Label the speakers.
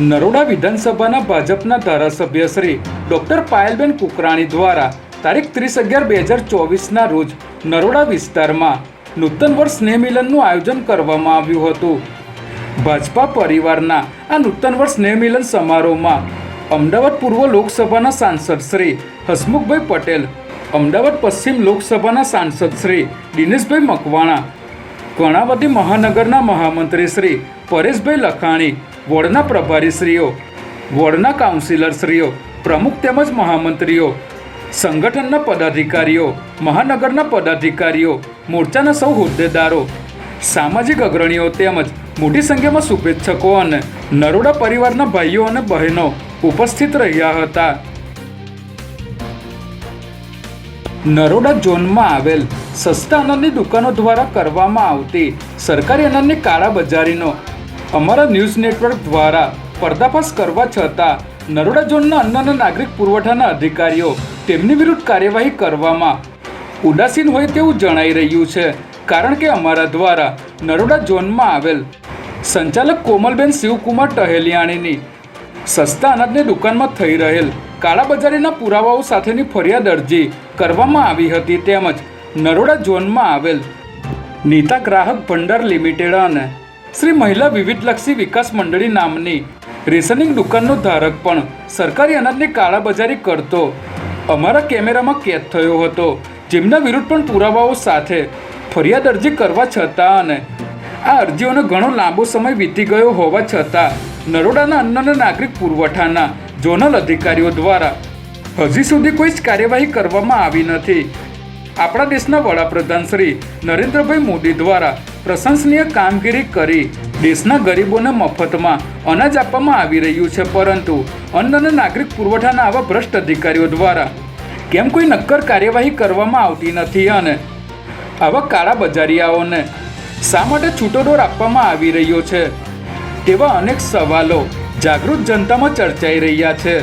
Speaker 1: નરોડા વિધાનસભાના ભાજપના ધારાસભ્ય શ્રી ડોક્ટર પાયલબેન કુકરાણી દ્વારા તારીખ ત્રીસ અગિયાર બે હજાર ચોવીસના રોજ નરોડા વિસ્તારમાં નૂતન વર્ષ સ્નેહ મિલનનું આયોજન કરવામાં આવ્યું હતું. ભાજપા પરિવારના આ નૂતન વર્ષ સ્નેહ મિલન સમારોહમાં અમદાવાદ પૂર્વ લોકસભાના સાંસદ શ્રી હસમુખભાઈ પટેલ, અમદાવાદ પશ્ચિમ લોકસભાના સાંસદ શ્રી દિનેશભાઈ મકવાણા, કર્ણાવતી મહાનગરના મહામંત્રી શ્રી પરેશભાઈ લખાણી વોર્ડના પ્રભારીશ્રીઓ, વોર્ડના કાઉન્સિલરશ્રીઓ, પ્રમુખ તેમજ મહામંત્રીઓ, સંગઠનના પદાધિકારીઓ, મહાનગરના પદાધિકારીઓ, મોરચાના સૌ હોદ્દેદારો, સામાજિક અગ્રણીઓ તેમજ મોટી સંખ્યામાં શુભેચ્છકો અને નરોડા પરિવારના ભાઈઓ અને બહેનો ઉપસ્થિત રહ્યા હતા. નરોડા ઝોનમાં આવેલ સસ્તા અનાજની દુકાનો દ્વારા કરવામાં આવતી સરકારી અનાજની કાળાબજારીનો અમારા ન્યૂઝ નેટવર્ક દ્વારા પર્દાફાશ કરવા છતાં નરોડા ઝોનના અન્ન અને નાગરિક પુરવઠાના અધિકારીઓ તેમની વિરુદ્ધ કાર્યવાહી કરવામાં ઉદાસીન હોય તેવું જણાઈ રહ્યું છે. કારણ કે અમારા દ્વારા નરોડા ઝોનમાં આવેલ સંચાલક કોમલબેન શિવકુમાર ટહેલિયાણીની સસ્તા અનાજની દુકાનમાં થઈ રહેલ કાળાબજારીના પુરાવાઓ સાથેની ફરિયાદ અરજી કરવામાં આવી હતી. તેમજ નરોડા ઝોનમાં આવેલ નીતા ગ્રાહક ભંડાર લિમિટેડ અને શ્રી મહિલા વિવિધલક્ષી વિકાસ મંડળી નામની રેશનિંગ દુકાનનો ધારક પણ સરકારી અનાજની કાળાબજારી કરતો. અમારા કેમેરામાં કેદ થયો હતો. જેમના વિરુદ્ધ પણ પુરાવાઓ સાથે ફરિયાદ અરજી કરવા છતાં અને આ અરજીઓનો ઘણો લાંબો સમય વીતી ગયો હોવા છતાં નરોડાના અન્ન અને નાગરિક પુરવઠાના ઝોનલ અધિકારીઓ દ્વારા હજી સુધી કોઈ જ કાર્યવાહી કરવામાં આવી નથી. આપણા દેશના વડાપ્રધાન શ્રી નરેન્દ્રભાઈ મોદી દ્વારા પ્રશંસનીય કામગીરી કરી દેશના ગરીબોને મફતમાં અનાજ આપવામાં આવી રહ્યું છે, પરંતુ અન્ન અને નાગરિક પુરવઠાના આવા ભ્રષ્ટ અધિકારીઓ દ્વારા કેમ કોઈ નક્કર કાર્યવાહી કરવામાં આવતી નથી અને આવા કાળા બજારિયાઓને શા માટે છૂટો દોર આપવામાં આવી રહ્યો છે તેવા અનેક સવાલો જાગૃત જનતામાં ચર્ચાઈ રહ્યા છે.